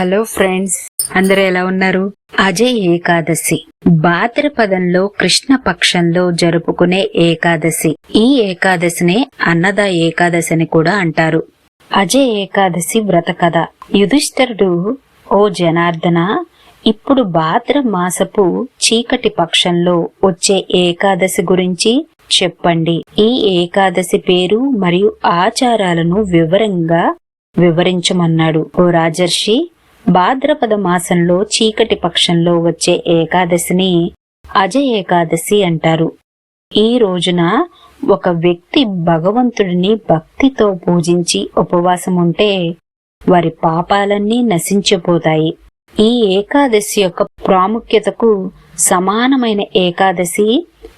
Hello friends అందరూ ఎలా ఉన్నారు? అజయ్ ఏకాదశి. భాద్రపదంలో కృష్ణ పక్షంలో జరుపుకునే ఏకాదశి. ఈ ఏకాదశినే అన్నద ఏకాదశి అని కూడా అంటారు. అజయ్ ఏకాదశి వ్రత కథ. యుధిష్ఠరుడు ఓ జనార్దన ఇప్పుడు భాద్ర మాసపు చీకటి పక్షంలో వచ్చే ఏకాదశి గురించి చెప్పండి. ఈ ఏకాదశి పేరు మరియు ఆచారాలను వివరంగా వివరించమన్నాడు. ఓ రాజర్షి భాద్రపద మాసంలో చీకటి పక్షంలో వచ్చే ఏకాదశిని అజ ఏకాదశి అంటారు. ఈ రోజున ఒక వ్యక్తి భగవంతుడిని భక్తితో పూజించి ఉపవాసం ఉంటే వారి పాపాలన్నీ నశించిపోతాయి. ఈ ఏకాదశి యొక్క ప్రాముఖ్యతకు సమానమైన ఏకాదశి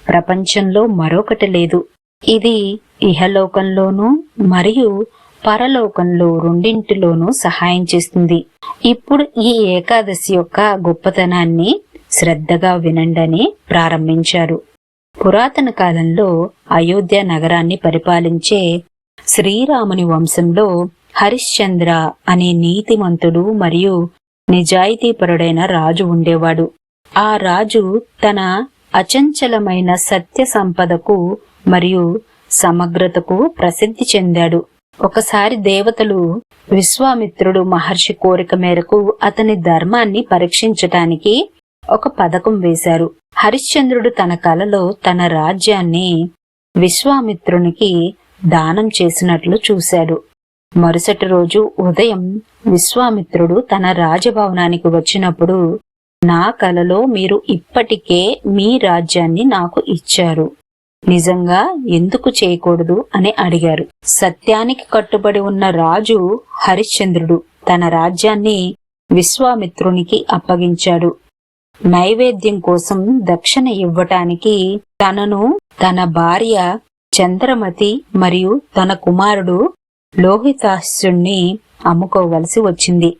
ప్రపంచంలో మరొకటి లేదు. ఇది ఇహలోకంలోనూ మరియు పరలోకంలో రెండింటిలోనూ సహాయం చేస్తుంది. ఇప్పుడు ఈ ఏకాదశి యొక్క గొప్పతనాన్ని శ్రద్ధగా వినండని ప్రారంభించారు. పురాతన కాలంలో అయోధ్య నగరాన్ని పరిపాలించే శ్రీరాముని వంశంలో హరిశ్చంద్ర అనే నీతిమంతుడు మరియు నిజాయితీపరుడైన రాజు ఉండేవాడు. ఆ రాజు తన అచంచలమైన సత్య సంపదకు మరియు సమగ్రతకు ప్రసిద్ధి చెందాడు. ఒకసారి దేవతలు విశ్వామిత్రుడు మహర్షి కోరిక మేరకు అతని ధర్మాన్ని పరీక్షించటానికి ఒక పథకం వేశారు. హరిశ్చంద్రుడు తన కలలో తన రాజ్యాన్ని విశ్వామిత్రునికి దానం చేసినట్లు చూశాడు. మరుసటి రోజు ఉదయం విశ్వామిత్రుడు తన రాజభవనానికి వచ్చినప్పుడు నా కలలో మీరు ఇప్పటికే మీ రాజ్యాన్ని నాకు ఇచ్చారు. నిజంగా ఎందుకు చేయకూడదు అని అడిగారు. సత్యానికి కట్టుబడి ఉన్న రాజు హరిశ్చంద్రుడు తన రాజ్యాన్ని విశ్వామిత్రునికి అప్పగించాడు. నైవేద్యం కోసం దక్షిణ ఇవ్వటానికి తనను తన భార్య చంద్రమతి మరియు తన కుమారుడు లోహితాస్యుణ్ణి అమ్ముకోవలసి వచ్చింది.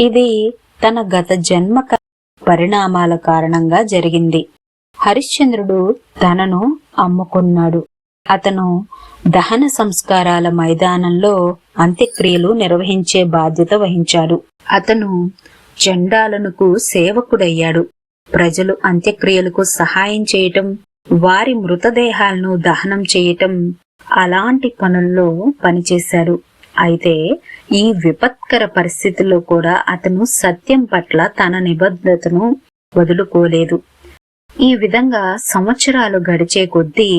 ఇది తన గత జన్మ పరిణామాల కారణంగా జరిగింది. హరిశ్చంద్రుడు తనను అమ్ముకున్నాడు. అతను దహన సంస్కారాల మైదానంలో అంత్యక్రియలు నిర్వహించే బాధ్యత వహించాడు. అతను చండాలనుకు సేవకుడయ్యాడు. ప్రజలు అంత్యక్రియలకు సహాయం చేయటం వారి మృతదేహాలను దహనం చేయటం అలాంటి పనుల్లో పనిచేశాడు. అయితే ఈ విపత్కర పరిస్థితుల్లో కూడా అతను సత్యం పట్ల తన నిబద్ధతను వదులుకోలేదు. ఈ విధంగా సంవత్సరాలు గడిచే కొద్దీ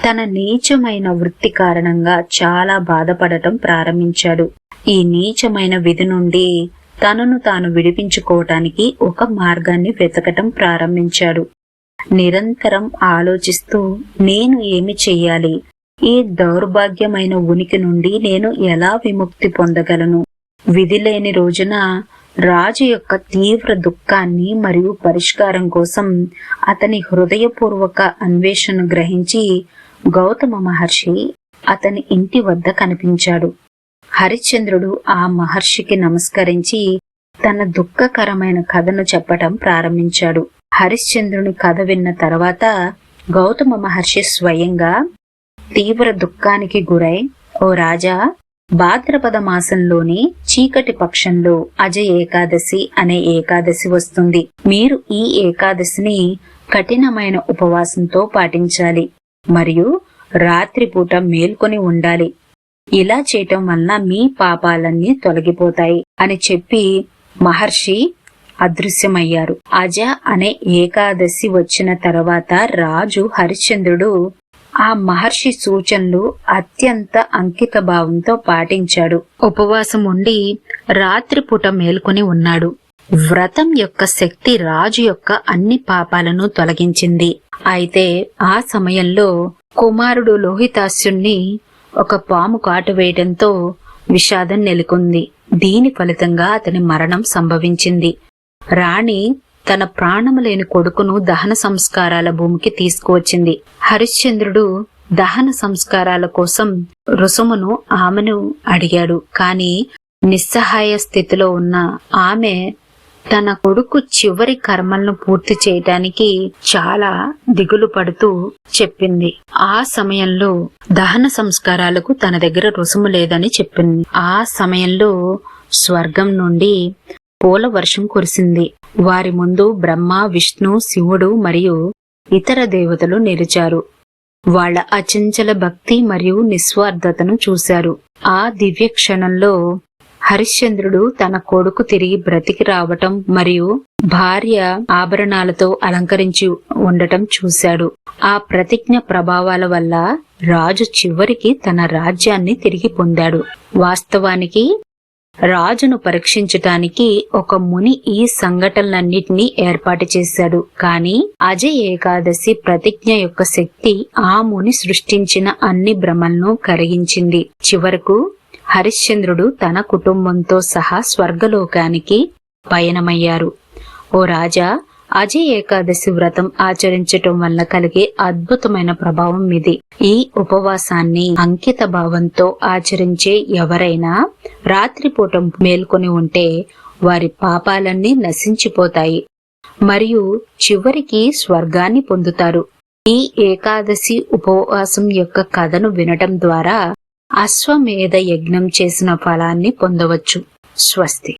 తన నీచమైన వృత్తి కారణంగా చాలా బాధపడటం ప్రారంభించాడు. ఈ నీచమైన విధి నుండి తనను తాను విడిపించుకోవటానికి ఒక మార్గాన్ని వెతకటం ప్రారంభించాడు. నిరంతరం ఆలోచిస్తూ నేను ఏమి చెయ్యాలి? ఈ దౌర్భాగ్యమైన ఉనికి నుండి నేను ఎలా విముక్తి పొందగలను? విధి లేని రోజున రాజు యొక్క తీవ్ర దుఃఖాన్ని మరియు పరిష్కారం కోసం అతని హృదయపూర్వక అన్వేషణ గ్రహించి గౌతమ మహర్షి అతని ఇంటి వద్ద కనిపించాడు. హరిశ్చంద్రుడు ఆ మహర్షికి నమస్కరించి తన దుఃఖకరమైన కథను చెప్పటం ప్రారంభించాడు. హరిశ్చంద్రుని కథ విన్న తర్వాత గౌతమ మహర్షి స్వయంగా తీవ్ర దుఃఖానికి గురై ఓ రాజా భాద్రపద మాసంలోని చీకటి పక్షంలో అజయ ఏకాదశి అనే ఏకాదశి వస్తుంది. మీరు ఈ ఏకాదశిని కఠినమైన ఉపవాసంతో పాటించాలి. మరియు రాత్రిపూట మేల్కొని ఉండాలి. ఇలా చేయటం వలన మీ పాపాలన్నీ తొలగిపోతాయి అని చెప్పి మహర్షి అదృశ్యమయ్యారు. అజ అనే ఏకాదశి వచ్చిన తర్వాత రాజు హరిశ్చంద్రుడు ఆ మహర్షి సూచనలు అత్యంత అంకిత భావంతో పాటించాడు. ఉపవాసం ఉండి రాత్రిపూట మేల్కొని ఉన్నాడు. వ్రతం యొక్క శక్తి రాజు యొక్క అన్ని పాపాలను తొలగించింది. అయితే ఆ సమయంలో కుమారుడు లోహితాస్యుణ్ణి ఒక పాము కాటు వేయడంతో విషాదం నెలకొంది. దీని ఫలితంగా అతని మరణం సంభవించింది. రాణి తన ప్రాణము లేని కొడుకును దహన సంస్కారాల భూమికి తీసుకువచ్చింది. హరిశ్చంద్రుడు దహన సంస్కారాల కోసం రుసుమును ఆమెను అడిగాడు. కాని నిస్సహాయ స్థితిలో ఉన్న ఆమె తన కొడుకు చివరి కర్మలను పూర్తి చేయటానికి చాలా దిగులు పడుతూ చెప్పింది. ఆ సమయంలో దహన సంస్కారాలకు తన దగ్గర రుసుము లేదని చెప్పింది. ఆ సమయంలో స్వర్గం నుండి పూల వర్షం కురిసింది. వారి ముందు బ్రహ్మ విష్ణు శివుడు మరియు ఇతర దేవతలు నిలిచారు. వాళ్ళ అచంచల భక్తి మరియు నిస్వార్థతను చూశారు. ఆ దివ్య క్షణంలో హరిశ్చంద్రుడు తన కొడుకు తిరిగి బ్రతికి రావటం మరియు భార్య ఆభరణాలతో అలంకరించి ఉండటం చూశాడు. ఆ ప్రతిజ్ఞ ప్రభావాల వల్ల రాజు చివరికి తన రాజ్యాన్ని తిరిగి పొందాడు. వాస్తవానికి రాజును పరీక్షించటానికి ఒక ముని ఈ సంఘటనలన్నిటినీ ఏర్పాటు చేశాడు. కానీ అజయ్ ఏకాదశి ప్రతిజ్ఞ యొక్క శక్తి ఆ ముని సృష్టించిన అన్ని భ్రమలను కరిగించింది. చివరకు హరిశ్చంద్రుడు తన కుటుంబంతో సహా స్వర్గలోకానికి పయనమయ్యారు. ఓ రాజా అజయ్ ఏకాదశి వ్రతం ఆచరించటం వల్ల కలిగే అద్భుతమైన ప్రభావం ఇది. ఈ ఉపవాసాన్ని అంకిత భావంతో ఆచరించే ఎవరైనా రాత్రిపూట మేల్కొని ఉంటే వారి పాపాలన్నీ నశించిపోతాయి. మరియు చివరికి స్వర్గాన్ని పొందుతారు. ఈ ఏకాదశి ఉపవాసం యొక్క కథను వినటం ద్వారా అశ్వమేధ యజ్ఞం చేసిన ఫలాన్ని పొందవచ్చు. స్వస్తి.